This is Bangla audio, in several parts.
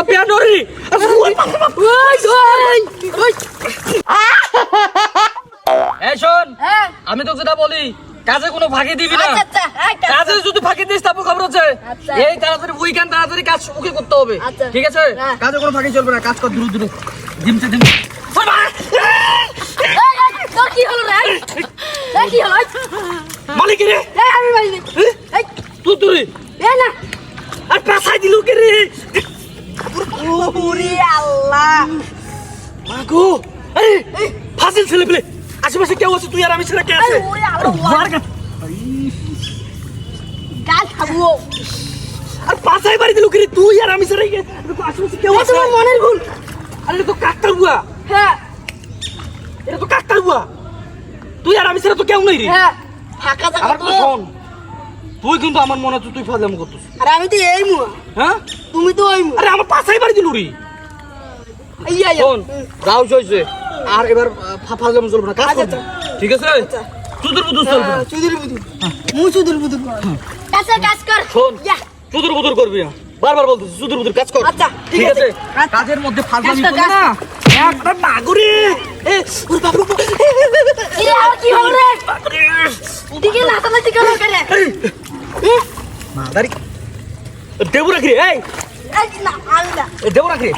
ওই এই শোন হ্যাঁ। আমি তোকে যেটা বলি কাজে কোনো ফাঁকি দিবি না। আচ্ছা আচ্ছা এই কাজ। যদি ফাঁকি দিস তারপর খবর হচ্ছে আচ্ছা। এই তাড়াতাড়ি উইকেন্ড তাড়াতাড়ি কাজ ওকে করতে হবে। ঠিক আছে? হ্যাঁ। কাজে কোনো ফাঁকি চলবে না কাজ কর দ্রুত দ্রুত জিমছে জিম কি হলো রে? কি হলো? মালিক রে এই আমি মারিনি এই তুই তুই এই না আর পাশাই দিল কে রে ওরে আল্লাহ মাগো এই ফাজিল ছেলে পেলে আশেপাশে কেউ আছে তুই আর আমি ছাড়া কে আছে? আর পাশাই তুই আর আমি কে- আশেপাশে কেউ আছে? তোমার মনের ভুল। আরে তো কাকতার বুয়া। হ্যাঁ। এটা তো কাকতার বুয়া। তুই আর আমি ছাড়া তো কেউ নেই রে। হ্যাঁ ফাঁকা জায়গা তো। শোন তুই কিন্তু আমার মনে হচ্ছে তুই ফাজলাম করছিস আর আমি তো এই মুয়া। হ্যাঁ? তুমি তো ওই মুয়া। আরে আমার পাশাই বাড়ি দিল রে ইয়া শোন যাও আর এবার ফাজলাম চলবে না কাজ আচ্ছা, ঠিক আছে? আচ্ছা। চুদুর বুদুর চলবে। চুদুর বুদুর। মু চুদুর বুদুর কাছে কাজ কর শোন চুদুর বুদুর করবি না। বারবার বলতেছি চুদুর বুদুর কাজ কর। আচ্ছা, ঠিক আছে। আচ্ছা। কাজের মধ্যে ফাজলামি করবি না? একটা নাগরে। এ ওরে বাবু আর কি হলো রে? দিকে লাতালাতি করো করে মাদারি। দেবু রাখি এই। এই না আমি দেবু রাখি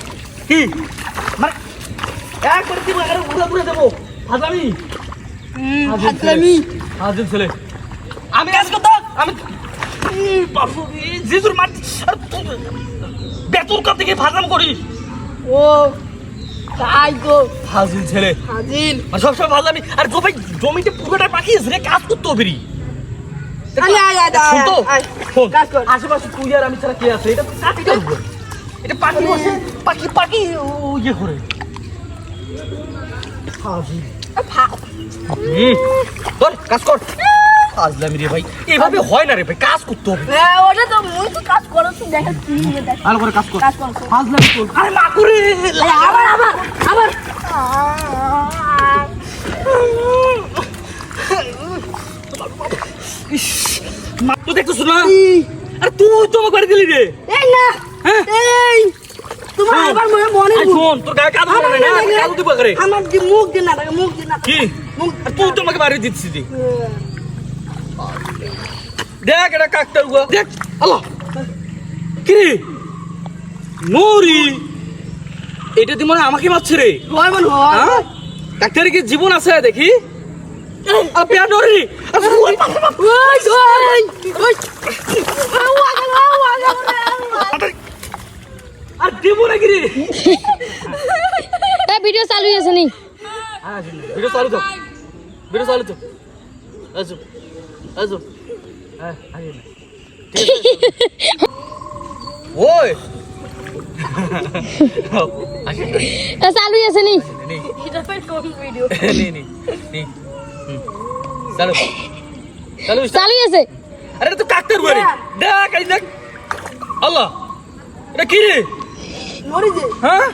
কি? এক করে দিব আরে উড়া উড়া দেবো ফাজলামি ফাজলামি হাজির ছেলে। আমি কাজ করতাম আমি ই, জিজুর মার আর তুই বেতুর কাপ থেকে ফাজলাম করিস ও তাই গো হাজির ছেলে। আর সবসময় ফাজলামি আর গো ভাই জমিতে পুরোটা পাকিয়েছে রে কাজ করতে হবে আয়, আয়, আয়, আয়। আশেপাশে তুই আর আমি ছাড়া কে আছে? এটা করব। এটা পাখি বসে পাখি পাখি ও ইয়ে করে। কাজ কর। রে ভাই। এভাবে হয় না রে ভাই কাজ করতে হবে। হ্যাঁ ওটা তো মুই তো কাজ করো তুই দেখা কি দেখ। ভালো করে কাজ কর। কাজ কর কর। ফাজলামি কর। আরে মা আবার আবার আবার। ইস, মা তো না? আরে তুই তো আমাকে বাড়ি দিলি রে। এই না? এই তোমার শোন, আবার মনে মনে আরে শোন তোর গায়ে কাজ করে না না দিব করে। আমার যে মুখ দিন না মুখ দিন না কি? আর তুই তো আমাকে বাড়ি দিচ্ছিস দেখ এটা কাকটার গুয়া দেখ আল্লাহ। কি রে? নরি। এটা দি মনে আমাকে মারছে রে। মন হয়। কি জীবন আছে দেখি? আর পেয়া ওই। ওই ওই আওয়া আওয়া। আর দিব নাকি রে? এই ভিডিও চালু আছে নি। ভিডিও চালু তো। ভিডিও চালু তো। আসো আসো হ্যাঁ আছে, ওই! এ, চালু আছে নি। এটা কোন ভিডিও নে, নে, নে, চালু। চালু চালু। আছে। আরে তো কাকতার বাড়ি। দেখ এই দেখ। আল্লাহ এটা কি রে? What is it? Huh?